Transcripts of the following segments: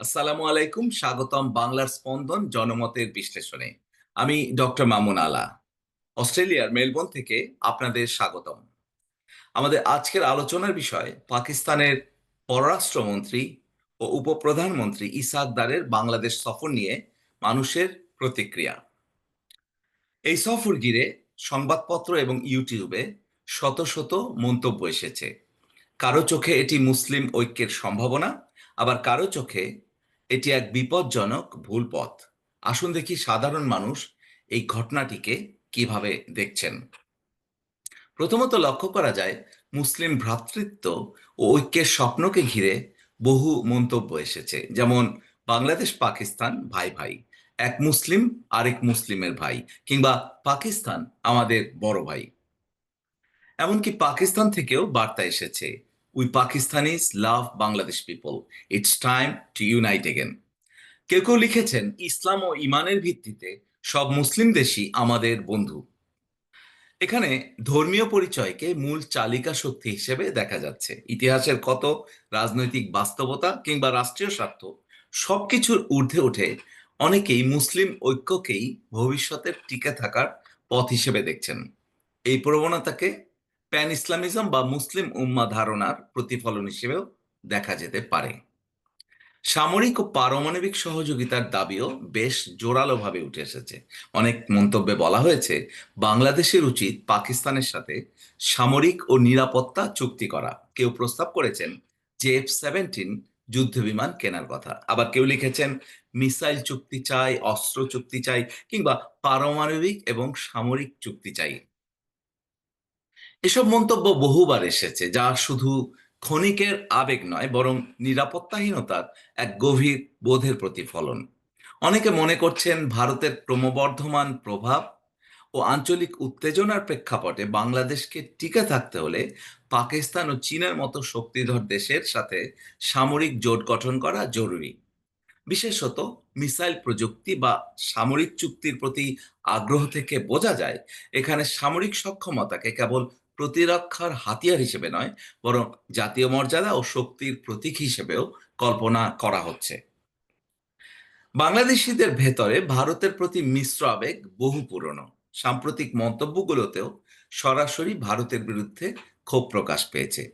আসসালামু আলাইকুম, স্বাগতম বাংলার স্পন্দন জনমতের বিশ্লেষণে। আমি ডক্টর মামুন আলা, অস্ট্রেলিয়ার মেলবোর্ন থেকে আপনাদের স্বাগতম। আমাদের আজকের আলোচনার বিষয়, পাকিস্তানের পররাষ্ট্রমন্ত্রী ও উপপ্রধানমন্ত্রী ইসাক দারের বাংলাদেশ সফর নিয়ে মানুষের প্রতিক্রিয়া। এই সফর ঘিরে সংবাদপত্র এবং ইউটিউবে শত শত মন্তব্য এসেছে। কারও চোখে এটি মুসলিম ঐক্যের সম্ভাবনা, আবার কারও চোখে এটি এক বিপজ্জনক ভুল পথ। আসুন দেখি সাধারণ মানুষ এই ঘটনাটিকে কীভাবে দেখছেন। প্রথমত লক্ষ্য করা যায়, মুসলিম ভ্রাতৃত্ব ও ঐক্যের স্বপ্নকে ঘিরে বহু মন্তব্য এসেছে। যেমন, বাংলাদেশ পাকিস্তান ভাই ভাই, এক মুসলিম আরেক মুসলিমের ভাই, কিংবা পাকিস্তান আমাদের বড় ভাই। এমনকি পাকিস্তান থেকেও বার্তা এসেছে we Pakistanis love Bangladesh people it's time to unite again কেউ কেউ লিখেছেন, ইসলাম ও ইমানের ভিত্তিতে সব মুসলিম দেশই আমাদের বন্ধু। এখানে ধর্মীয় পরিচয়কে মূল চালিকা শক্তি হিসেবে দেখা যাচ্ছে। ইতিহাসের কত রাজনৈতিক বাস্তবতা কিংবা রাষ্ট্রীয় স্বার্থ সবকিছুর ঊর্ধ্বে উঠে অনেকেই মুসলিম ঐক্যকেই ভবিষ্যতের টিকে থাকার পথ হিসেবে দেখছেন। এই প্রবণতাকে প্যান ইসলামিজম বা মুসলিম উম্মা ধারণার প্রতিফলন হিসেবেও দেখা যেতে পারে। সামরিক ও পারমাণবিক সহযোগিতার দাবিও বেশ জোরালোভাবে উঠে এসেছে। অনেক মন্তব্যে বলা হয়েছে, বাংলাদেশের উচিত পাকিস্তানের সাথে সামরিক ও নিরাপত্তা চুক্তি করা। কেউ প্রস্তাব করেছেন যে এফ সেভেন্টিন যুদ্ধ বিমান কেনার কথা। আবার কেউ লিখেছেন, মিসাইল চুক্তি চাই, অস্ত্র চুক্তি চাই, কিংবা পারমাণবিক এবং সামরিক চুক্তি চাই। এসব মন্তব্য বহুবার এসেছে, যা শুধু ক্ষণিকের আবেগ নয়, বরং নিরাপত্তাহীনতার এক গভীর বোধের প্রতিফলন। অনেকে মনে করছেন ভারতের ক্রমবর্ধমান প্রভাব ও আঞ্চলিক উত্তেজনার প্রেক্ষাপটে বাংলাদেশকে টিকে থাকতে হলে পাকিস্তান ও চীনের মতো শক্তিধর দেশের সাথে সামরিক জোট গঠন করা জরুরি। বিশেষত মিসাইল প্রযুক্তি বা সামরিক চুক্তির প্রতি আগ্রহ থেকে বোঝা যায়, এখানে সামরিক সক্ষমতাকে কেবল প্রতিরক্ষার হাতিয়ার হিসেবে নয়, বরং জাতীয় মর্যাদা ও শক্তির প্রতীক হিসেবেও কল্পনা করা হচ্ছে। বাংলাদেশিদের ভেতরে ভারতের প্রতি মিশ্র আবেগ বহু পুরনো। সাম্প্রতিক মন্তব্যগুলোতেও সরাসরি ভারতের বিরুদ্ধে ক্ষোভ প্রকাশ পেয়েছে।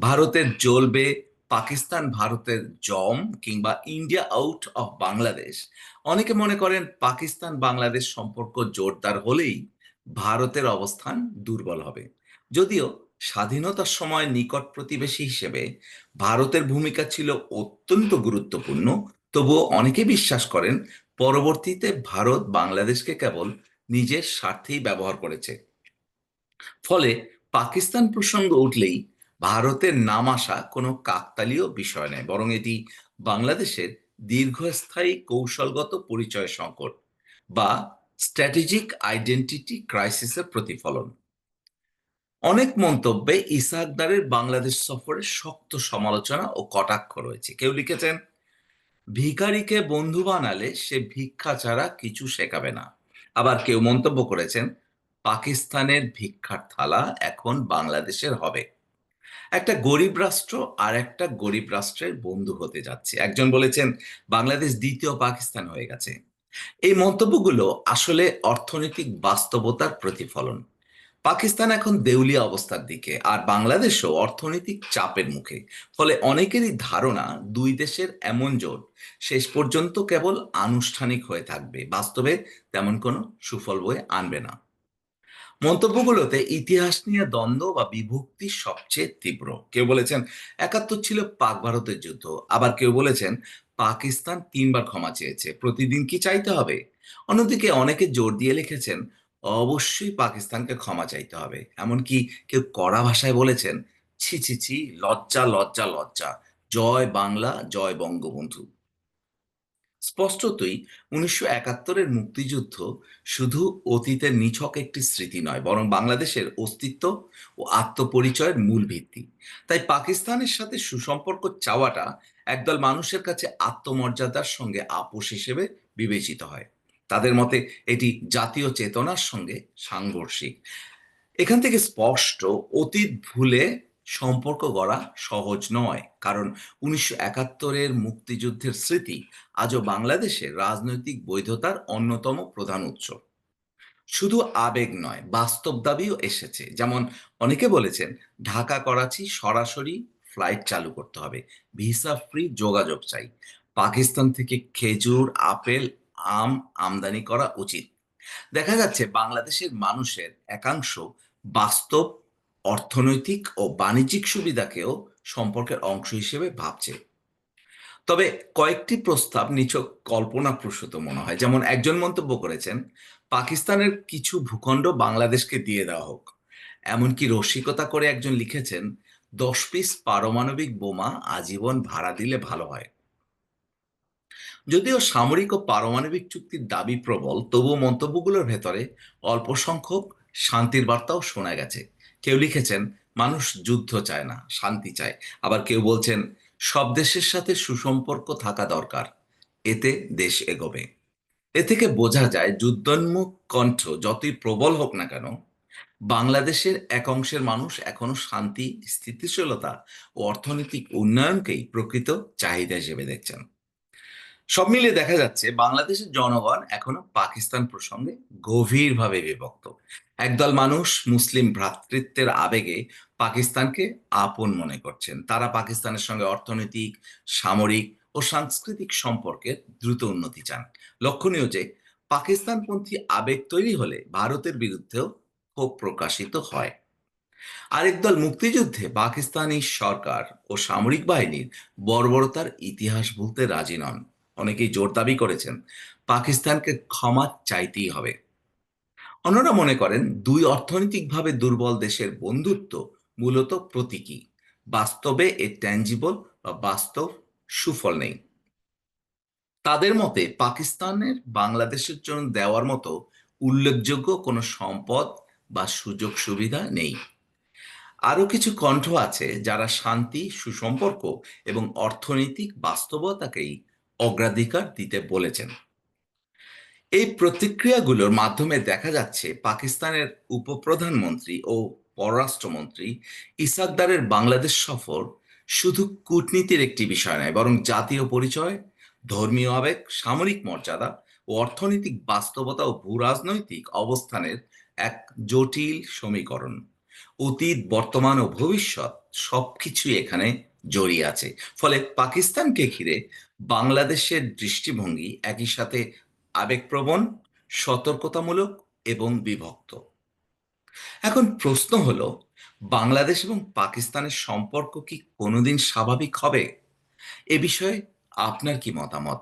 ভারতের জ্বলবে, পাকিস্তান ভারতের জম কিংবা ইন্ডিয়া আউট অফ বাংলাদেশ। অনেকে মনে করেন পাকিস্তান বাংলাদেশ সম্পর্ক জোরদার হলেই ভারতের অবস্থান দুর্বল হবে। যদিও স্বাধীনতার সময় নিকট প্রতিবেশী হিসেবে ভারতের ভূমিকা ছিল অত্যন্ত গুরুত্বপূর্ণ, তবুও অনেকে বিশ্বাস করেন পরবর্তীতে ভারত বাংলাদেশকে কেবল নিজের স্বার্থেই ব্যবহার করেছে। ফলে পাকিস্তান প্রসঙ্গ উঠলেই ভারতের নাম আসা কোনো কাকতালীয় বিষয় নয়, বরং এটি বাংলাদেশের দীর্ঘস্থায়ী কৌশলগত পরিচয় সংকট বা স্ট্র্যাটেজিক আইডেন্টিটি ক্রাইসিসের প্রতিফলন। অনেক মন্তব্যে ইসাকদারের বাংলাদেশ সফরের শক্ত সমালোচনা ও কটাক্ষ রয়েছে। কেউ লিখেছেন, ভিখারিকে বন্ধু বানালে সে ভিক্ষা ছাড়া কিছু শেখাবে না। আবার কেউ মন্তব্য করেছেন, পাকিস্তানের ভিক্ষার থালা এখন বাংলাদেশের হবে। একটা গরিব রাষ্ট্র আর একটা গরিব রাষ্ট্রের বন্ধু হতে যাচ্ছে। একজন বলেছেন, বাংলাদেশ দ্বিতীয় পাকিস্তান হয়ে গেছে। এই মন্তব্যগুলো আসলে অর্থনৈতিক বাস্তবতার প্রতিফলন। পাকিস্তান এখন দেউলিয়া অবস্থার দিকে আর বাংলাদেশও অর্থনৈতিক চাপের মুখে। ফলে অনেকেরই ধারণা দুই দেশের এমন জোট শেষ পর্যন্ত কেবল আনুষ্ঠানিক হয়ে থাকবে। বাস্তবে তেমন কোনো সুফল বয়ে আনবে না। মন্তব্যগুলোতে ইতিহাস নিয়ে দ্বন্দ্ব বা বিভক্তি সবচেয়ে তীব্র। কেউ বলেছেন, একাত্তর ছিল পাক ভারতের যুদ্ধ। আবার কেউ বলেছেন, পাকিস্তান তিনবার ক্ষমা চেয়েছে। প্রতিদিন কি চাইতে হবে? অন্যদিকে অনেকে জোর দিয়ে লিখেছেন অবশ্যই পাকিস্তানকে ক্ষমা চাইতে হবে। এমনকি কেউ কড়া ভাষায় বলেছেন, ছি ছি ছি, লজ্জা লজ্জা লজ্জা, জয় বাংলা, জয় বঙ্গবন্ধু। স্পষ্টতই উনিশশো একাত্তরের মুক্তিযুদ্ধ শুধু অতীতের নিছক একটি স্মৃতি নয়, বরং বাংলাদেশের অস্তিত্ব ও আত্মপরিচয়ের মূল ভিত্তি। তাই পাকিস্তানের সাথে সুসম্পর্ক চাওয়াটা একদল মানুষের কাছে আত্মমর্যাদার সঙ্গে আপোষ হিসেবে বিবেচিত হয়। তাদের মতে এটি জাতীয় চেতনার সঙ্গে সাংঘর্ষিক। এখান থেকে স্পষ্ট, অতীত ভুলে সম্পর্ক গড়া সহজ নয়, কারণ উনিশশো একাত্তরের মুক্তিযুদ্ধের স্মৃতি আজও বাংলাদেশের রাজনৈতিক বৈধতার অন্যতম প্রধান উৎস। শুধু আবেগ নয়, বাস্তব দাবিও এসেছে। যেমন অনেকে বলেছেন, ঢাকা, করাচি সরাসরি ফ্লাইট চালু করতে হবে, ভিসা ফ্রি যোগাযোগ চাই। পাকিস্তান থেকে খেজুর, আপেল আম আমদানি করা উচিত। দেখা যাচ্ছে বাংলাদেশের মানুষের একাংশ বাস্তব, অর্থনৈতিক ও বাণিজ্যিক সুবিধাকেও সম্পর্কের অংশ হিসেবে ভাবছে। তবে কয়েকটি প্রস্তাব নিছক কল্পনাপ্রসূত মনে হয়। যেমন একজন মন্তব্য করেছেন, পাকিস্তানের কিছু ভূখণ্ড বাংলাদেশকে দিয়ে দেওয়া হোক। এমনকি রসিকতা করে একজন লিখেছেন, দশ পিস পারমাণবিক বোমা আজীবন ভাড়া দিলে ভালো হয়। যদিও সামরিক ও পারমাণবিক চুক্তির দাবি প্রবল, তবুও মন্তব্যগুলোর ভেতরে অল্প সংখ্যক শান্তির বার্তাও শোনা গেছে। কেউ লিখেছেন, মানুষ যুদ্ধ চায় না, শান্তি চায়। আবার কেউ বলছেন, সব দেশের সাথে সুসম্পর্ক থাকা দরকার, এতে দেশ এগোবে। এ থেকে বোঝা যায়, যুদ্ধোন্মুখ কণ্ঠ যতই প্রবল হোক না কেন, বাংলাদেশের এক অংশের মানুষ এখনও শান্তি, স্থিতিশীলতা ও অর্থনৈতিক উন্নয়নকেই প্রকৃত চাহিদা হিসেবে দেখছেন। সব মিলিয়ে দেখা যাচ্ছে বাংলাদেশের জনগণ এখনও পাকিস্তান প্রসঙ্গে গভীরভাবে বিভক্ত। একদল মানুষ মুসলিম ভ্রাতৃত্বের আবেগে পাকিস্তানকে আপন মনে করছেন। তারা পাকিস্তানের সঙ্গে অর্থনৈতিক, সামরিক ও সাংস্কৃতিক সম্পর্কের দ্রুত উন্নতি চান। লক্ষণীয় যে, পাকিস্তানপন্থী আবেগ তৈরি হলে ভারতের বিরুদ্ধেও ক্ষোভ প্রকাশিত হয়। আরেক দল মুক্তিযুদ্ধে পাকিস্তানি সরকার ও সামরিক বাহিনীর বর্বরতার ইতিহাস বলতে রাজি নন। অনেকেই জোর দাবি করেছেন, পাকিস্তানকে ক্ষমা চাইতেই হবে। অন্যরা মনে করেন, দুই অর্থনৈতিকভাবে দুর্বল দেশের বন্ধুত্ব মূলত প্রতীকী। বাস্তবে এ ট্যাঞ্জিবল বা বাস্তব সুফল নেই। তাদের মতে, পাকিস্তানের বাংলাদেশের জন্য দেওয়ার মতো উল্লেখযোগ্য কোনো সম্পদ বা সুযোগ সুবিধা নেই। আরও কিছু কণ্ঠ আছে যারা শান্তি, সুসম্পর্ক এবং অর্থনৈতিক বাস্তবতাকেই অগ্রাধিকার দিতে বলেছেন। এই প্রতিক্রিয়াগুলোর মাধ্যমে দেখা যাচ্ছে পাকিস্তানের উপপ্রধানমন্ত্রী ও পররাষ্ট্রমন্ত্রী ইসাকদারের বাংলাদেশ সফর শুধু কূটনীতির একটি বিষয় নয়, বরং জাতীয় পরিচয়, ধর্মীয় আবেগ, সামরিক মর্যাদা ও অর্থনৈতিক বাস্তবতা ও ভূরাজনৈতিক অবস্থানের এক জটিল সমীকরণ। অতীত, বর্তমান ও ভবিষ্যৎ সবকিছুই এখানে জড়িয়ে আছে। ফলে পাকিস্তানকে ঘিরে বাংলাদেশের দৃষ্টিভঙ্গি একই সাথে আবেগপ্রবণ, সতর্কতামূলক এবং বিভক্ত। এখন প্রশ্ন হলো, বাংলাদেশ এবং পাকিস্তানের সম্পর্ক কি কোনোদিন স্বাভাবিক হবে? এ বিষয়ে আপনার কি মতামত?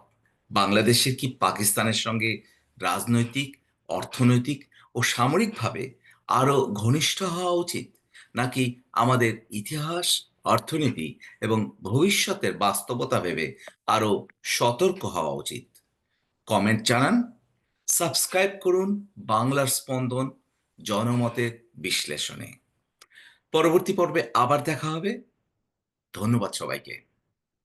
বাংলাদেশের কি পাকিস্তানের সঙ্গে রাজনৈতিক, অর্থনৈতিক ও সামরিকভাবে আরও ঘনিষ্ঠ হওয়া উচিত, নাকি আমাদের ইতিহাস অর্থনীতি এবং ভবিষ্যতের বাস্তবতা ভেবে আরও সতর্ক হওয়া উচিত। কমেন্ট জানান, সাবস্ক্রাইব করুন বাংলার স্পন্দন জনমতের বিশ্লেষণে। পরবর্তী পর্বে আবার দেখা হবে। ধন্যবাদ সবাইকে।